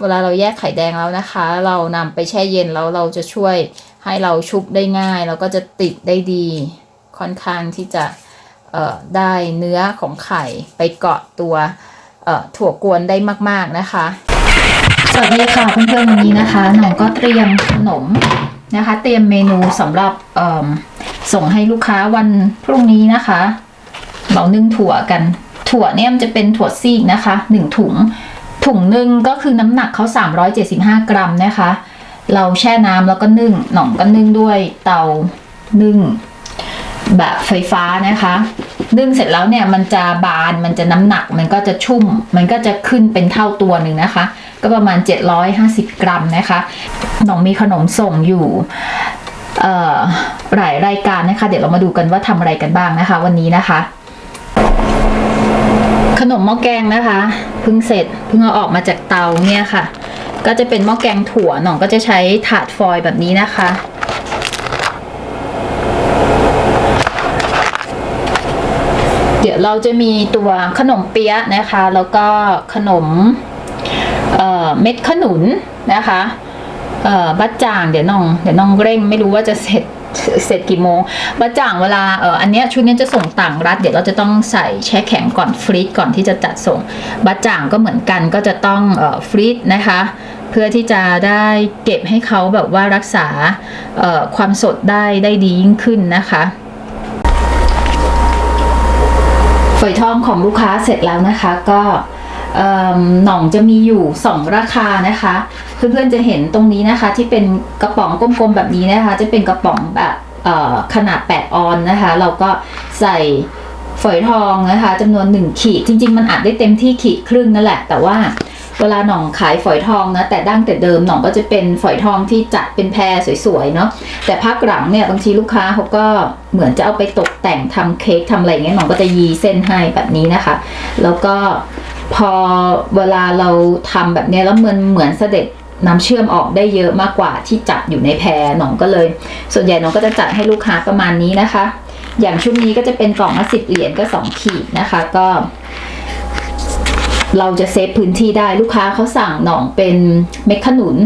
เวลาเราแยกไข่แดงแล้วนะคะ เรานำไปแช่เย็นแล้วเราจะช่วยให้เราชุบได้ง่าย แล้วก็จะติดได้ดี ค่อนข้างที่จะได้เนื้อของไข่ไปเกาะตัวถั่วกวนได้มาก ๆ นะคะ สวัสดีค่ะเพื่อนๆวันนี้นะคะหนูก็เตรียมขนมนะคะ เตรียมเมนูสำหรับส่งให้ลูกค้าวันพรุ่งนี้นะคะ เรานึ่งถั่วกัน ถั่วเนี่ยมันจะเป็นถั่วซีกนะคะหนึ่งถุง ถุงหนึ่งก็คือน้ำหนักเขา 375 กรัมนะคะ เราแช่น้ำแล้วก็นึ่งหน่องก็นึ่งด้วยเตานึ่งแบบไฟฟ้านะคะ นึ่งเสร็จแล้วเนี่ยมันจะบานมันจะน้ำหนักมันก็จะชุ่ม มันก็จะขึ้นเป็นเท่าตัวหนึ่งนะคะ ก็ประมาณ 750 กรัมนะคะหน่องมีขนมส่งอยู่เอ่อหลายรายการนะคะ เดี๋ยวเรามาดูกันว่าทำอะไรกันบ้างนะคะ วันนี้นะคะ ขนมหม้อแกงนะคะเพิ่งเสร็จเพิ่งเอาออกมาจากเตาเนี่ยค่ะ ก็จะเป็นหม้อแกงถั่วหน่องก็จะใช้ถาดฟอยล์แบบนี้นะคะ เดี๋ยวเราจะมีตัวขนมเปี๊ยะนะคะ แล้วก็ขนมเเม็ดขนุนนะคะบัดจ่างเดี๋ยวน้องเดี๋ยวน้องเร่งไม่รู้ว่าจะเสร็จ เสร็จกี่โมงบัดจ่างเวลาเอออันเนี้ยชุดเนี้ยจะส่งต่างรัฐ เดี๋ยวเราจะต้องใส่แช่แข็งก่อนฟรีซก่อนที่จะจัดส่งบัจ่างก็เหมือนกันก็จะต้องเออฟรีซนะคะ เพื่อที่จะได้เก็บให้เขาแบบว่ารักษาเออความสดได้ได้ดียิ่งขึ้นนะคะฝอยทองของลูกค้าเสร็จแล้วนะคะก็ หน่องจะมีอยู่ 2 ราคานะคะ เพื่อนๆจะเห็นตรงนี้นะคะที่เป็นกระป๋องกลมๆแบบนี้นะคะ จะเป็นกระป๋องแบบขนาด 8 ออนนะคะ เราก็ใส่ฝอยทองนะคะจำนวน 1 ขีด จริง ๆ มันอัดได้เต็มที่ขีดครึ่งนั่นแหละ แต่ว่าเวลาหน่องขายฝอยทองนะแต่ดั้งแต่เดิมหน่องก็จะเป็นฝอยทองที่จัดเป็นแพรสวยๆเนาะแต่พักหลังเนี่ยบางทีลูกค้าเขาก็เหมือนจะเอาไปตกแต่งทำเค้กทำอะไรเงี้ยหน่องก็จะยีเส้นให้แบบนี้นะคะ แล้วก็ พอเวลาเราทำแบบนี้แล้วมันเหมือนเสด็จน้ำเชื่อมออกได้เยอะมากกว่าที่จัดอยู่ในแพรหนองก็เลย ส่วนใหญ่หนองก็จะจัดให้ลูกค้าประมาณนี้นะคะ อย่างชุดนี้ก็จะเป็นกล่องละสิบเหรียญก็สองขีดนะคะ ก็ เราจะเซฟพื้นที่ได้ลูกค้าเขาสั่งหน่องเป็นเม็ดขนุน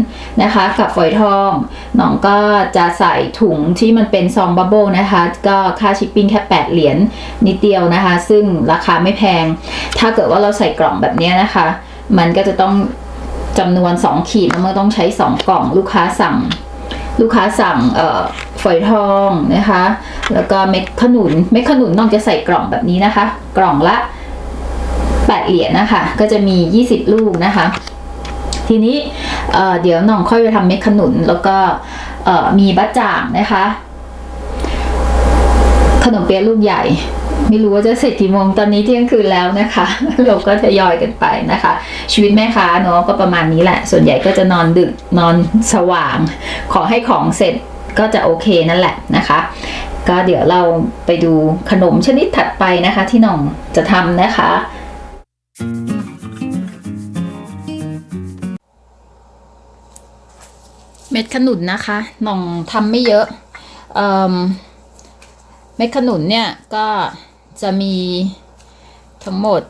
นะคะ กับฝอยทองหน่องก็จะใส่ถุงที่มันเป็นซองบับเบิลนะคะ ก็ค่าชิปปิ้งแค่ 8 เหรียญนิดเดียวนะคะ ซึ่งราคาไม่แพง ถ้าเกิดว่าเราใส่กล่องแบบนี้นะคะ มันก็จะต้องจำนวน 2 ขีดแล้วมันต้องใช้ 2 กล่องลูกค้าสั่ง ลูกค้าสั่งเอ่อฝอยทองนะคะ แล้วก็เม็ดขนุนเม็ดขนุนน้องจะใส่กล่องแบบนี้นะคะ กล่องละ 8 เหรียญนะคะ ก็จะมี 20 ลูกนะคะ ทีนี้เเดี๋ยวน้องค่อยไปทำเม็ดขนุน แล้วก็มีบัจจ่างนะคะ ขนมเปี๊ยะลูกใหญ่ไม่รู้ว่าจะเสร็จกี่โมงตอนนี้เที่ยงคืนแล้วนะคะ เราก็ทยอยกันไปนะคะ ชีวิตแม่ค้าเนาะก็ประมาณนี้แหละ ส่วนใหญ่ก็จะนอนดึกนอนสว่าง ขอให้ของเสร็จก็จะโอเคนั่นแหละนะคะ ก็เดี๋ยวเราไปดูขนมชนิดถัดไปนะคะ ที่น้องจะทำนะคะ เม็ดขนุนนะคะหน่องทำไม่เยอะเอิ่มเม็ดขนุนเนี่ยก็จะมีทั้งหมด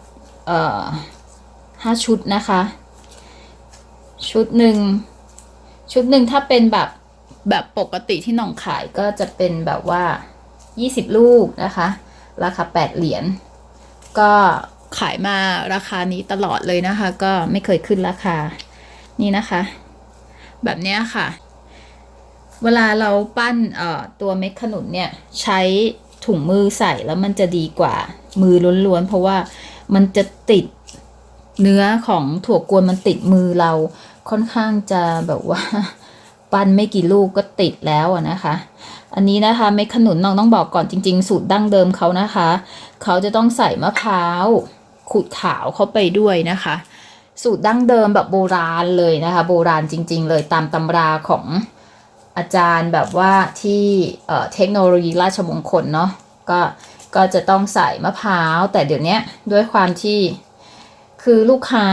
ห้าชุดนะคะ ชุดหนึ่งชุดหนึ่งถ้าเป็นแบบแบบปกติที่หน่องขายก็จะเป็นแบบว่า 20 ลูกนะคะ ราคา 8 เหรียญก็ขายมาราคานี้ตลอดเลยนะคะ ก็ไม่เคยขึ้นราคานี่นะคะ แบบนี้ค่ะ เวลาเราปั้นตัวเม็ดขนุนเนี่ยใช้ถุงมือใส่แล้วมันจะดีกว่ามือล้วนๆ เพราะว่ามันจะติดเนื้อของถั่วกวนมันติดมือเราค่อนข้างจะแบบว่า ปั้นไม่กี่ลูกก็ติดแล้วนะคะ อันนี้นะคะเม็ดขนุนน้องต้องบอกก่อนจริง ๆ สูตรดั้งเดิมเขานะคะ เขาจะต้องใส่มะพร้าวขูดขาวเข้าไปด้วยนะคะ สูตรดั้งเดิมแบบโบราณเลยนะคะ โบราณจริง ๆ เลยตามตำราของอาจารย์แบบว่าที่เทคโนโลยีราชมงคลเนาะก็ก็จะต้องใส่มะพร้าว แต่เดี๋ยวนี้ด้วยความที่คือลูกค้า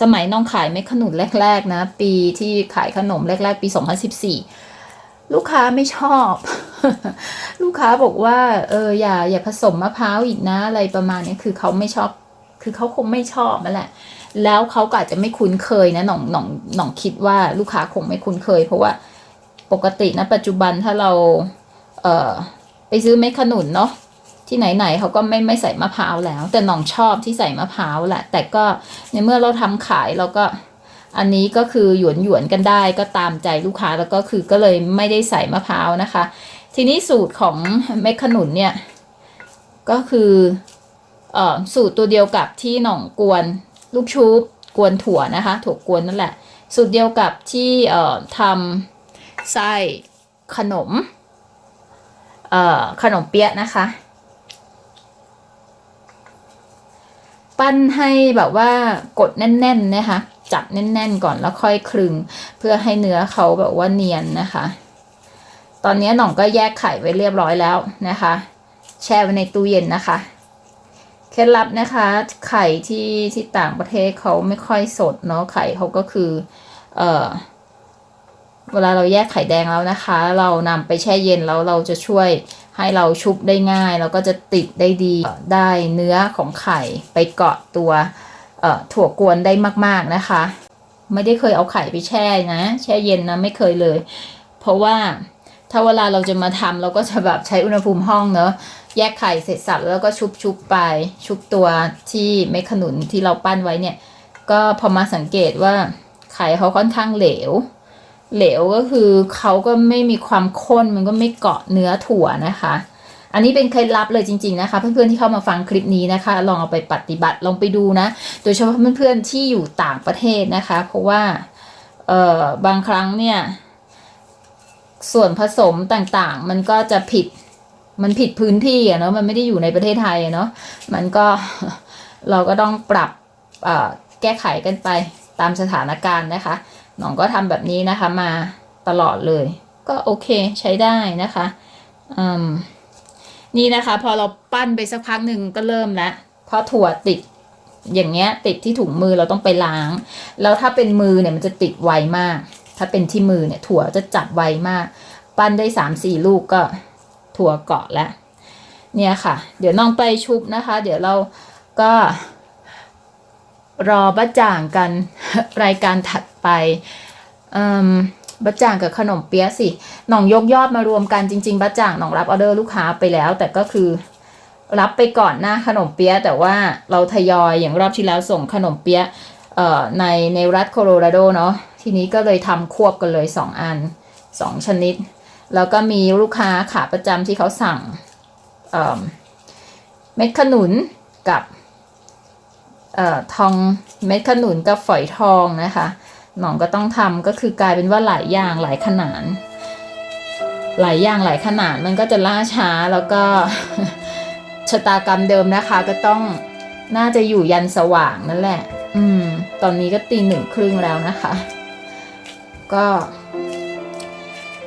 สมัยน้องขายเม็ดขนุนแรก ๆ นะ ปีที่ขายขนมแรก ๆ ปี 2014 ลูกค้าไม่ชอบ ลูกค้าบอกว่าเอออย่าอย่าผสมมะพร้าวอีกนะอะไรประมาณนี้คือเขาไม่ชอบ คือเขาคงไม่ชอบนั่นแหละ แล้วเขาก็อาจจะไม่คุ้นเคยนะหน่องหน่องหน่องคิดว่าลูกค้าคงไม่คุ้นเคย เพราะว่าปกตินะปัจจุบันถ้าเราเอ่อไปซื้อเม็ดขนุนเนาะที่ไหนๆเขาก็ไม่ไม่ใส่มะพร้าวแล้ว แต่หน่องชอบที่ใส่มะพร้าวแหละ แต่ก็ในเมื่อเราทำขายเราก็อันนี้ก็คือหยวนหยวนกันได้ก็ตามใจลูกค้าแล้วก็คือก็เลยไม่ได้ใส่มะพร้าวนะคะ ทีนี้สูตรของเม็ดขนุนเนี่ยก็คือ สูตรตัวเดียวกับที่หน่องกวนลูกชุบกวนถั่วนะคะถั่วกวนนั่นแหละ สูตรเดียวกับที่ทำไส้ขนมขนมเปี๊ยะนะคะ ปั้นให้แบบว่ากดแน่นๆนะคะจับแน่น ๆ ก่อนแล้วค่อยคลึง เพื่อให้เนื้อเขาแบบว่าเนียนนะคะ ตอนนี้หน่องก็แยกไข่ไว้เรียบร้อยแล้วนะคะ แช่ไว้ในตู้เย็นนะคะ เคล็ดลับนะคะ ไข่ที่ที่ต่างประเทศเขาไม่ค่อยสดเนาะไข่เขาก็คือ เอ่อเวลาเราแยกไข่แดงแล้วนะคะ เรานำไปแช่เย็นแล้วเราจะช่วยให้เราชุบได้ง่าย แล้วก็จะติดได้ดีได้เนื้อของไข่ไปเกาะตัวเออถั่วกวนได้มาก ๆนะคะ ไม่ได้เคยเอาไข่ไปแช่นะ แช่เย็นนะไม่เคยเลย เพราะว่าถ้าเวลาเราจะมาทำเราก็จะแบบใช้อุณหภูมิห้องเนอะ แยกไข่เสร็จสับแล้วก็ชุบชุบไป ชุบตัวที่เม็ดขนุนที่เราปั้นไว้เนี่ย ก็พอมาสังเกตว่าไข่เขาค่อนข้างเหลว เหลวก็คือเขาก็ไม่มีความข้นมันก็ไม่เกาะเนื้อถั่วนะคะ อันนี้เป็นเคล็ดลับเลยจริง ๆนะคะ เพื่อนๆที่เข้ามาฟังคลิปนี้นะคะ ลองเอาไปปฏิบัติลองไปดูนะ โดยเฉพาะเพื่อนๆที่อยู่ต่างประเทศนะคะ เพราะว่าเอ่อบางครั้งเนี่ยส่วนผสมต่างๆ มันก็จะผิด มันผิดพื้นที่อะเนาะมันไม่ได้อยู่ในประเทศไทยอะเนาะมันก็เราก็ต้องปรับแก้ไขกันไปตามสถานการณ์นะคะหน้องก็ทำแบบนี้นะคะมาตลอดเลย ก็โอเคใช้ได้นะคะนี่นะคะ พอเราปั้นไปสักพักหนึ่งก็เริ่มแล้วพอถั่วติดอย่างเงี้ยติดที่ถุงมือเราต้องไปล้าง แล้วถ้าเป็นมือเนี่ยมันจะติดไวมาก ถ้าเป็นที่มือเนี่ยถั่วจะจับไวมาก ปั้นได้สามสี่ลูกก็ ถั่วเกาะแล้วเนี่ยค่ะ เดี๋ยวน้องไปชุบนะคะ เดี๋ยวเราก็รอบะจ่างกันรายการถัดไปบะจ่างกับขนมเปี๊ยะสิหน่องยกยอดมารวมกันจริงๆบะจ่างหน่องรับออเดอร์ลูกค้าไปแล้ว แต่ก็คือรับไปก่อนหน้าขนมเปี๊ยะแต่ว่าเราทยอยอย่างรอบที่แล้วส่งขนมเปี๊ยะในในรัฐโคโลราโดเนาะทีนี้ก็เลยทำควบกันเลย 2 อัน 2 ชนิด แล้วก็มีลูกค้าขาประจำที่เขาสั่งเมเม็ดขนุนกับออทองเม็ดขนุนกับฝอยทองนะคะหน่องก็ต้องทำก็คือกลายเป็นว่าหลายอย่างหลายขนาดหลายอย่างหลายขนาดมันก็จะล่าช้าแล้วก็ชะตากรรมเดิมนะคะ ก็ต้องน่าจะอยู่ยันสว่างนั่นแหละ อืม ตอนนี้ก็ตีหนึ่งครึ่งแล้วนะคะ ก็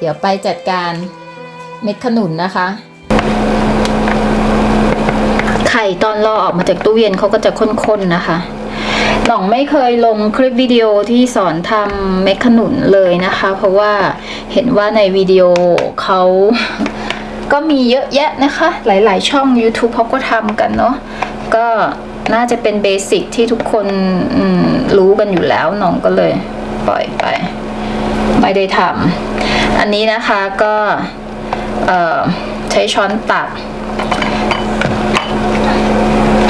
ดี๋ยวไปจัดการเม็ดขนุนนะคะ ไข่ตอนรอออกมาจากตู้เย็นเขาก็จะข้นๆนะคะหน่องไม่เคยลงคลิปวิดีโอที่สอนทำเม็ดขนุนเลยนะคะ เพราะว่าเห็นว่าในวิดีโอเขาก็มีเยอะแยะนะคะ หลายๆ ช่อง YouTube เขาก็ทำกันเนาะก็น่าจะเป็นเบสิกที่ทุกคนรู้กันอยู่แล้วน้องก็เลยปล่อยไป ไม่ได้ทำ อันนี้นะคะก็ใช้ช้อนตัก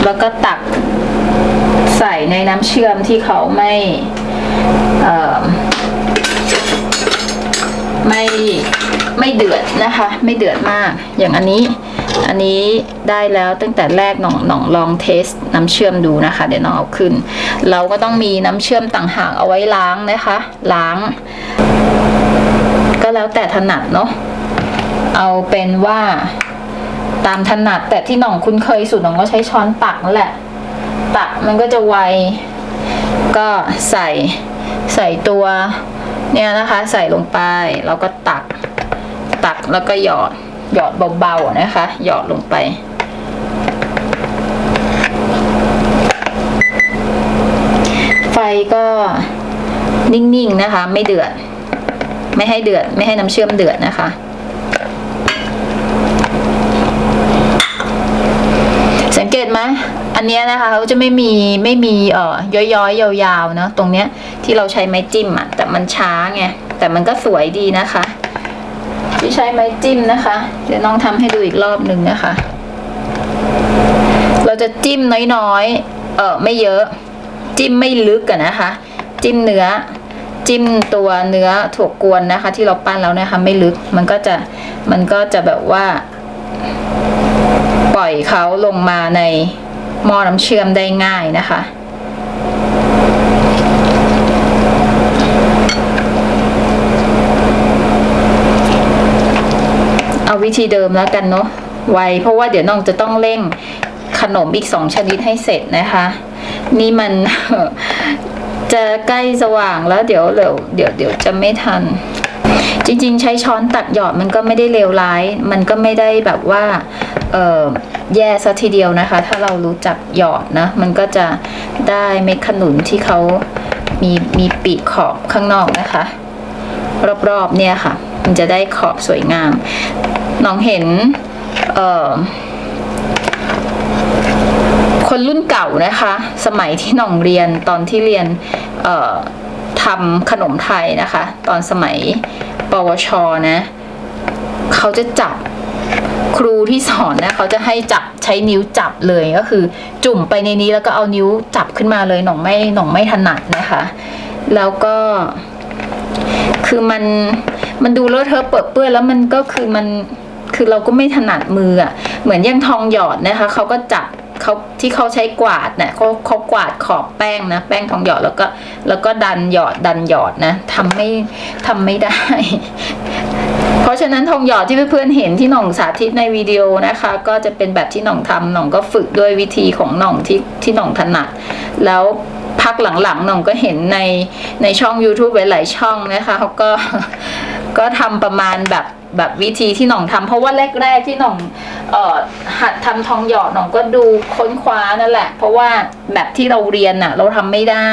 แล้วก็ตักใส่ในน้ำเชื่อมที่เขาไม่ไม่ไม่เดือดนะคะ ไม่เดือดมาก อย่างอันนี้ อันนี้ได้แล้วตั้งแต่แรกหน่องหน่องลองเทสน้ำเชื่อมดูนะคะ เดี๋ยวน้องเอาขึ้น เราก็ต้องมีน้ำเชื่อมต่างหากเอาไว้ล้างนะคะ ล้าง แล้วแต่ถนัดเนาะเอาเป็นว่าตามถนัดแต่ที่หน่องคุ้นเคยสุดหน่องก็ใช้ช้อนตักนั่นแหละ ตักมันก็จะไวก็ใส่ใส่ตัวเนี่ยนะคะใส่ลงไปแล้วก็ตักตักแล้วก็หยอดหยอดเบาๆนะคะ หยอดลงไป ไฟก็นิ่งๆนะคะ ไม่เดือด ไม่ให้เดือด ไม่ให้น้ำเชื่อมเดือดนะคะ สังเกตไหมอันนี้นะคะเขาจะไม่มีไม่มีเอ่อย้อยๆ ยาวๆเนาะตรงเนี้ยที่เราใช้ไม้จิ้มอะแต่มันช้าไงแต่มันก็สวยดีนะคะที่ใช้ไม้จิ้มนะคะ เดี๋ยวน้องทำให้ดูอีกรอบหนึ่งนะคะ เราจะจิ้มน้อยๆ เออไม่เยอะ จิ้มไม่ลึกอะนะคะ จิ้มเนื้อ จิ้มตัวเนื้อถั่วกวนนะคะ ที่เราปั้นแล้วนะคะไม่ลึกมันก็จะมันก็จะแบบว่า ปล่อยเขาลงมาในหม้อน้ำเชื่อมได้ง่ายนะคะเอาวิธีเดิมแล้วกันเนาะไวเพราะว่าเดี๋ยวน้องจะต้องเร่งขนมอีกสองชนิดให้เสร็จนะคะ นี่มัน จะใกล้สว่างแล้วเดี๋ยวเดี๋ยวเดี๋ยวเดี๋ยวจะไม่ทัน จริง ๆ ใช้ช้อนตักหยอดมันก็ไม่ได้เลวร้าย มันก็ไม่ได้แบบว่าเออแย่ซะทีเดียวนะคะ ถ้าเรารู้จักหยอดนะ มันก็จะได้เม็ดขนุนที่เขามีมีปีกขอบข้างนอกนะคะ รอบๆเนี่ยค่ะ มันจะได้ขอบสวยงาม น้องเห็น เอ่อ คนรุ่นเก่านะคะ สมัยที่หน่องเรียนตอนที่เรียนทำขนมไทยนะคะ ตอนสมัยปวชนะเขาจะจับครูที่สอนนะเขาจะให้จับใช้นิ้วจับเลยก็คือ จุ่มไปในนี้แล้วก็เอานิ้วจับขึ้นมาเลยหน่องไม่หน่องไม่ถนัดนะคะ แล้วก็คือมันมันดูเลอะเทอะเปื้อเปื้อนแล้วมันก็คือมันคือเราก็ไม่ถนัดมืออะเหมือนอยังทองหยอดนะคะเขาก็จับ เขาที่เขาใช้กวาดเนี่ยเขาเขากวาดขอบแป้งนะ แป้งทองหยอดแล้วก็แล้วก็ดันหยอดดันหยอดนะทำไม่ทำไม่ได้ เพราะฉะนั้นทองหยอดที่เพื่อนๆเห็นที่หน่องสาธิตในวิดีโอนะคะ ก็จะเป็นแบบที่หน่องทำหน่องก็ฝึกด้วยวิธีของหน่องที่ที่หน่องถนัดแล้วพักหลังๆหน่องก็เห็นในในช่อง YouTube หลายๆช่องนะคะเขาก็ก็ทำประมาณแบบ แบบวิธีที่หน่องทำเพราะว่าแรก ๆ ที่หน่องเอ่อหัดทำทองหยอดหน่องก็ดูค้นคว้านั่นแหละ เพราะว่าแบบที่เราเรียนน่ะ เราทำไม่ได้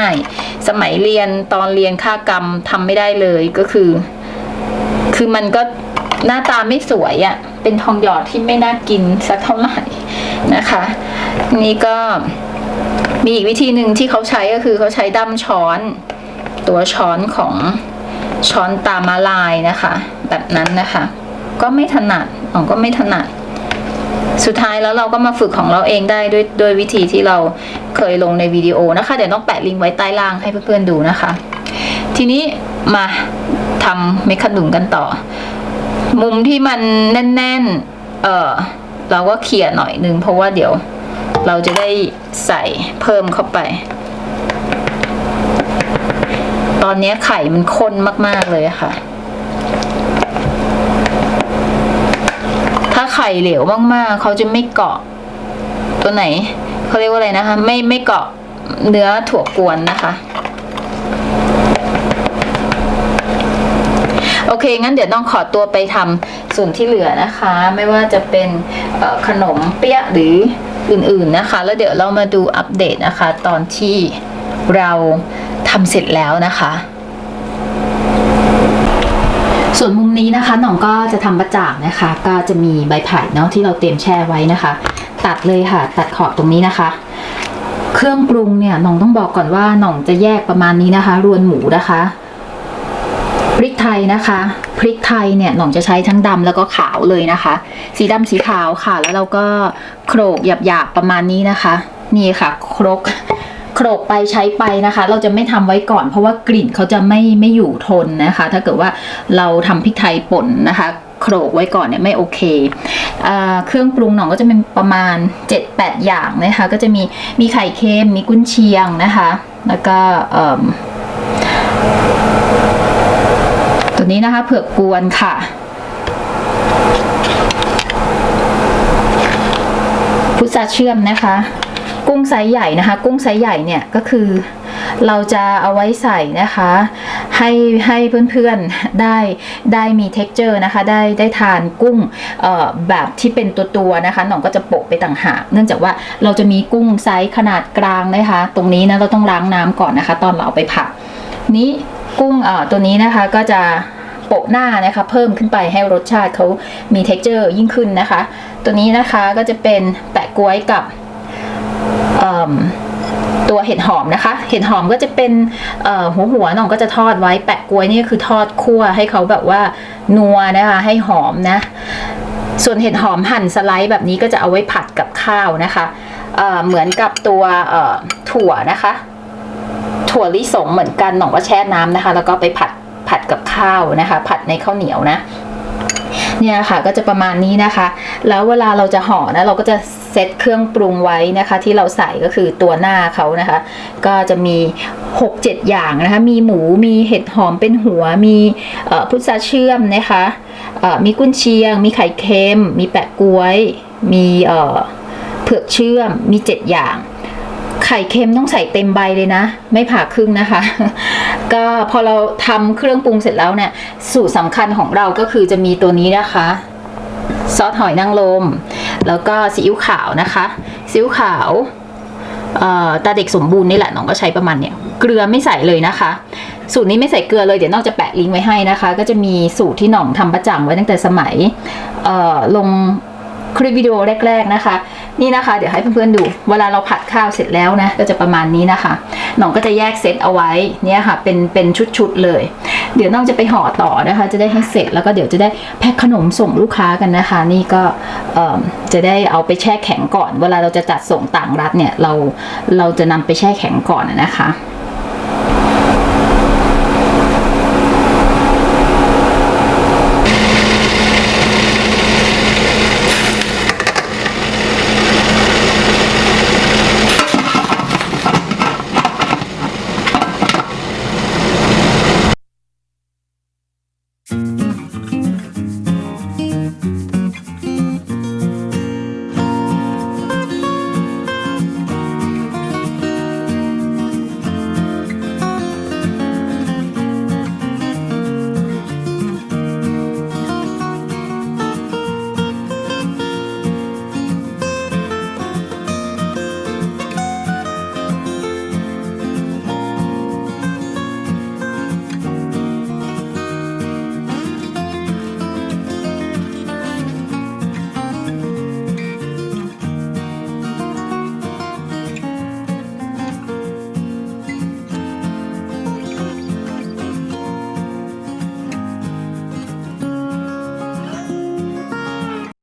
สมัยเรียนตอนเรียนค่ากรรมทำไม่ได้เลยก็คือ คือมันก็หน้าตาไม่สวยอะ่ะเป็นทองหยอดที่ไม่น่ากินสักเท่าไหร่นะคะ นี่ก็มีอีกวิธีหนึ่งที่เขาใช้ก็คือเขาใช้ด้ามช้อน ตัวช้อนของช้อนตามาลายนะคะ แบบนั้นนะคะ ก็ไม่ถนัดอ๋อก็ไม่ถนัด สุดท้ายแล้วเราก็มาฝึกของเราเองได้ด้วยด้วยวิธีที่เราเคยลงในวิดีโอนะคะ เดี๋ยวต้องแปะลิงก์ไว้ใต้ล่างให้เพื่อนๆดูนะคะ ทีนี้มาทำเมคขนุนกันต่อ มุมที่มันแน่นๆ เออเราก็เขี่ยหน่อยนึงเพราะว่าเดี๋ยวเราจะได้ใส่เพิ่มเข้าไป ตอนนี้ไข่มันข้นมาก ๆ เลยค่ะ ถ้าไข่เหลวมากๆ เขาจะไม่เกาะ ตัวไหนเขาเรียกว่าอะไรนะคะ ไม่ไม่เกาะเนื้อถั่วกวนนะคะโอเค งั้นเดี๋ยวต้องขอตัวไปทำส่วนที่เหลือนะคะ ไม่ว่าจะเป็นขนมเปี๊ยะหรืออื่นๆนะคะ แล้วเดี๋ยวเรามาดูอัปเดตนะคะ ตอนที่เราทำเสร็จแล้วนะคะ ส่วนมุมนี้นะคะหน่องก็จะทำประจ่างนะคะ ก็จะมีใบไผ่เนาะที่เราเตรียมแช่ไว้นะคะ ตัดเลยค่ะ ตัดขอบตรงนี้นะคะ เครื่องปรุงเนี่ยหน่องต้องบอกก่อนว่าหน่องจะแยกประมาณนี้นะคะ รวนหมูนะคะพริกไทยนะคะ พริกไทยเนี่ยหน่องจะใช้ทั้งดำแล้วก็ขาวเลยนะคะ สีดำสีขาวค่ะ แล้วเราก็โขลกหยาบๆประมาณนี้นะคะ นี่ค่ะ ครก โขลกไปใช้ไปนะคะ เราจะไม่ทำไว้ก่อน เพราะว่ากลิ่นเขาจะไม่ไม่อยู่ทนนะคะ ถ้าเกิดว่าเราทำพริกไทยป่นนะคะโขลกไว้ก่อนเนี่ยไม่โอเคอเครื่องปรุงหน่องก็จะเป็นประมาณ 7-8 อย่างนะคะ ก็จะมีมีไข่เค็มมีกุนเชียงนะคะ แล้วก็ตัวนี้นะคะเผือกกวนค่ะพุทราเชื่อมนะคะ กุ้งไซส์ใหญ่นะคะ กุ้งไซส์ใหญ่เนี่ยก็คือ เราจะเอาไว้ใส่นะคะ ให้ให้เพื่อนๆได้ได้มี t e x t อร์นะคะ ได้ได้ทานกุ้งแบบที่เป็นตัวตัวๆนะคะหน่องก็จะโปะไปต่างหาก เนื่องจากว่าเราจะมีกุ้งไซส์ขนาดกลางนะคะ ตรงนี้นะเราต้องล้างน้ำก่อนนะคะ ตอนเราเอาไปผัดนี้กุ้งตัวนี้นะคะก็จะโปะหน้านะคะเพิ่มขึ้นไปให้รสชาติเขามี t e x t อร์ยิ่งขึ้นนะคะ ตัวนี้นะคะก็จะเป็นแปะกล้วยกับ ตัวเห็ดหอมนะคะ เห็ดหอมก็จะเป็นหัวหัวน้องก็จะทอดไว้แปะกล้วยนี่คือทอดคั่วให้เขาแบบว่านัวนะคะ ให้หอมนะ ส่วนเห็ดหอมหั่นสไลด์แบบนี้ก็จะเอาไว้ผัดกับข้าวนะคะเเหมือนกับตัวถั่วนะคะ ถั่วลิสงเหมือนกันหน่องก็แช่น้ำนะคะ แล้วก็ไปผัดผัดกับข้าวนะคะ ผัดในข้าวเหนียวนะ เนี่ยค่ะก็จะประมาณนี้นะคะ แล้วเวลาเราจะห่อนะเราก็จะเซตเครื่องปรุงไว้นะคะ ที่เราใส่ก็คือตัวหน้าเขานะคะ ก็จะมี 6-7 อย่างนะคะ มีหมูมีเห็ดหอมเป็นหัว มีพุทราเชื่อมนะคะมีกุ้นเชียง มีไข่เค็ม มีแปะกล้วย มีเอ่อเผือกเชื่อมมี 7 อย่าง ไข่เค็มต้องใส่เต็มใบเลยนะ ไม่ผ่าครึ่งนะคะ ก็พอเราทำเครื่องปรุงเสร็จแล้วเนี่ยสูตรสำคัญของเราก็คือจะมีตัวนี้นะคะซอสหอยนางรมแล้วก็ซีอิ๊วขาวนะคะซีอิ๊วขาวตาเด็กสมบูรณ์นี่แหละน้องก็ใช้ประมาณเนี่ยเกลือไม่ใส่เลยนะคะ สูตรนี้ไม่ใส่เกลือเลยเดี๋ยวน้องจะแปะลิงก์ไว้ให้นะคะ ก็จะมีสูตรที่หน่องทำประจำไว้ตั้งแต่สมัยลง คลิปวิดีโอแรก ๆนะคะ นี่นะคะ เดี๋ยวให้เพื่อนๆดู เวลาเราผัดข้าวเสร็จแล้วนะ ก็จะประมาณนี้นะคะน่องก็จะแยกเซตเอาไว้เนี่ยค่ะ เป็นเป็นชุดๆเลย เดี๋ยวน้องจะไปห่อต่อนะคะ จะได้ให้เสร็จแล้วก็เดี๋ยวจะได้แพ็คขนมส่งลูกค้ากันนะคะ นี่ก็จะได้เอาไปแช่แข็งก่อน เวลาเราจะจัดส่งต่างรัฐเนี่ยเราเราจะนำไปแช่แข็งก่อนนะคะ